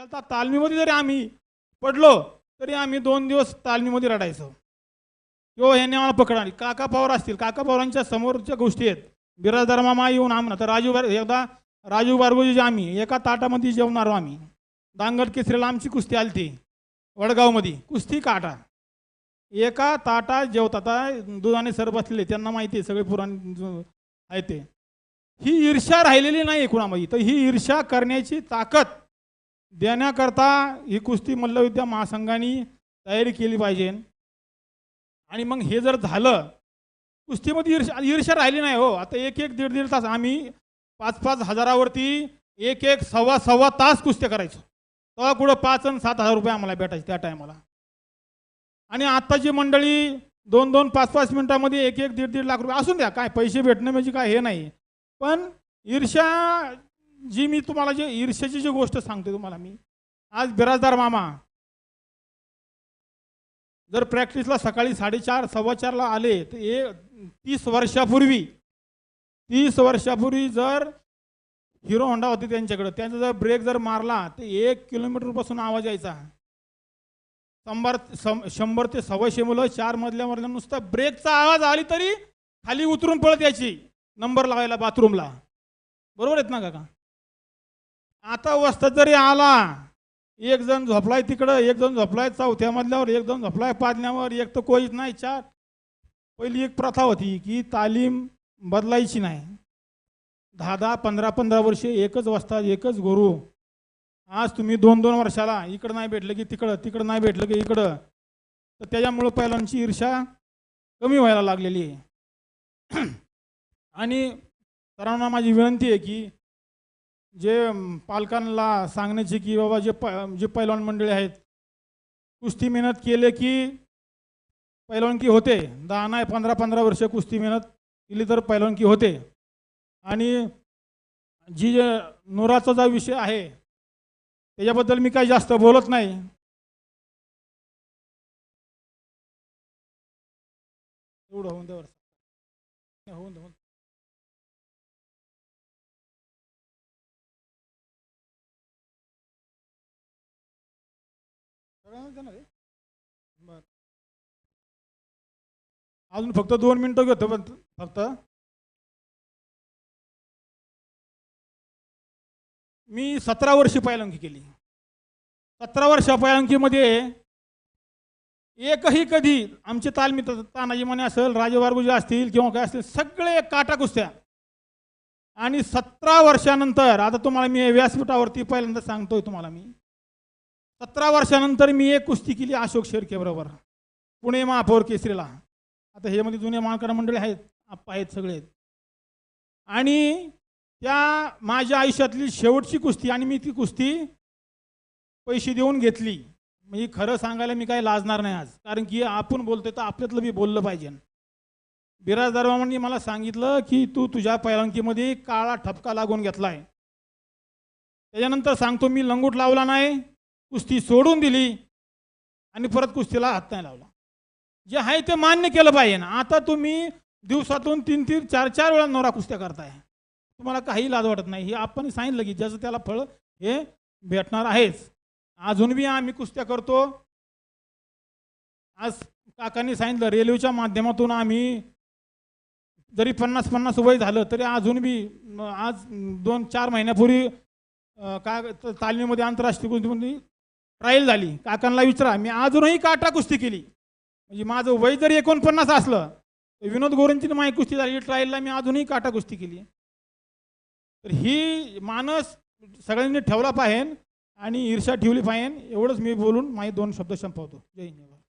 खेळता तालमीमध्ये जरी आम्ही पडलो तरी आम्ही दोन दिवस तालमीमध्ये रडायचो. यो ह्यांनी आम्हाला पकडा. काका पवार असतील. काका पवारांच्या समोरच्या गोष्टी आहेत बिराजदार मामा येऊन आम्हाला तर राजू बार एकदा राजू बारगोजी आम्ही एका ताटामध्ये जेवणारो आम्ही. दांगड केसरीला आमची कुस्ती आली ती वडगावमध्ये. कुस्ती काटा. एका ताटात जेवतात. आता दुधाने सर बसलेले त्यांना माहिती आहे सगळे पुराण आहे ते. ही ईर्ष्या राहिलेली नाही कुणामध्ये तर ही ईर्ष्या करण्याची ताकद देण्याकरता ही कुस्ती मल्लविद्या महासंघाने तयारी केली पाहिजे. आणि मग हे जर झालं कुस्तीमध्ये ईर्ष्या ईर्ष्या राहिली नाही हो. आता एक एक दीड दीड तास आम्ही पाच पाच हजारावरती एक एक सव्वा सव्वा तास कुस्त्या करायचो. तेव्हा कुठं पाच आणि सात हजार रुपये आम्हाला भेटायचे त्या टायमाला. आणि आत्ताची मंडळी दोन दोन पाच पाच मिनटामध्ये एक एक दीड दीड लाख रुपये असून द्या काय पैसे भेटणं म्हणजे काय हे नाही. पण ईर्ष्या जी मी तुम्हाला जे ईर्ष्याची जी गोष्ट सांगतो तुम्हाला मी आज बिराजदार मामा जर प्रॅक्टिसला सकाळी साडेचार सव्वा चारला आले तर ए तीस वर्षापूर्वी तीस वर्षापूर्वी जर हिरो होंडा होती त्यांच्याकडं त्यांचा जर ब्रेक जर मारला तर एक किलोमीटरपासून आवाज यायचा. शंभर शंभर ते सव्वाशे मुलं चार मधल्यावर नुसता ब्रेकचा आवाज आली तरी खाली उतरून पळत यायची नंबर लावायला बाथरूमला. बरोबर आहेत ना काका? आता वस्ता जरी आला एक जण झोपलाय तिकडं एक जण झोपलाय चौथ्या मधल्यावर एक जण झोपलाय पाजण्यावर एक तर कोईच नाही चार. पहिली एक प्रथा होती की तालीम बदलायची नाही. दहा दहा पंधरा पंधरा वर्षे एकच वस्तात एकच गुरु. आज तुम्ही दोन दोन वर्षाला इकडं नाही भेटलं की तिकडं तिकडं नाही भेटलं की इकडं. तर त्याच्यामुळं पहिल्यांची ईर्षा कमी व्हायला लागलेली आहे. आणि सरांना माझी विनंती आहे की जे पालकांना सांगण्याची की बाबा जे प जे पैलवान मंडळी आहेत कुस्ती मेहनत केले की पैलवानकी होते. दहा नाही पंधरा पंधरा वर्ष कुस्ती मेहनत केली तर पैलवानकी होते. आणि जी जे नोराचा जो विषय आहे त्याच्याबद्दल मी काही जास्त बोलत नाही. एवढं होऊन द्या होऊन सगळ्यांनाच देणार आहे? अजून फक्त दोन मिनिटं घेतो पण फक्त. मी सतरा वर्षी पहिल्यांकी केली. सतरा वर्ष पहिल्यांकीमध्ये एकही कधी आमचे तालमित्र तानाजी माने असेल राजवारगुजी असतील किंवा काय असतील सगळे काटा कुस्त्या आणि सतरा वर्षानंतर आता तुम्हाला मी व्यासपीठावरती पहिल्यांदा सांगतोय तुम्हाला मी. सतरा वर्षानंतर मी एक कुस्ती केली अशोक शेरके बरोबर पुणे महापौर केसरीला. आता हे मध्ये जुने मानकर मंडळी आहेत आप्पा आहेत सगळे. आहेत. आणि त्या माझ्या आयुष्यातली शेवटची कुस्ती आणि मी ती कुस्ती पैसे देऊन घेतली. म्हणजे खरं सांगायला मी काही लाजणार नाही आज. कारण की आपण बोलतोय तर आपल्यातलं बी बोललं पाहिजे. बिराजदार मामांनी मला सांगितलं की तू तुझ्या पैलंकीमध्ये काळा ठपका लागून घेतलाय. त्याच्यानंतर सांगतो मी लंगूट लावला नाही. कुस्ती सोडून दिली आणि परत कुस्तीला हात नाही लावला. जे आहे ते मान्य केलं पाहिजे ना. आता तुम्ही दिवसातून तीन तीन चार चार वेळा नवरा कुस्त्या करताय. तुम्हाला काही लाज वाटत नाही. हे आपण सांगितलं की ज्याचं त्याला फळ हे भेटणार आहेच. अजून बी आम्ही कुस्त्या करतो. आज काकांनी सांगितलं रेल्वेच्या माध्यमातून आम्ही जरी पन्नास पन्नास वय झालं तरी अजून बी आज दोन चार महिन्यापूर्वी का त- तालमीमध्ये आंतरराष्ट्रीय कुस्तीमध्ये ट्रायल झाली. काकांना विचारा मी अजूनही काटा कुस्ती केली. म्हणजे माझं वय जर एकोणपन्नास असलं तर विनोद गोरेंची माझी कुस्ती झाली. ट्रायलला मी अजूनही काटा कुस्ती केली. तर ही मानस सगळ्यांनी ठेवला पाहिजे आणि ईर्षा ठेवली पाहिजे एवढंच मी बोलून माझे दोन शब्द संपवतो. जय हिंद.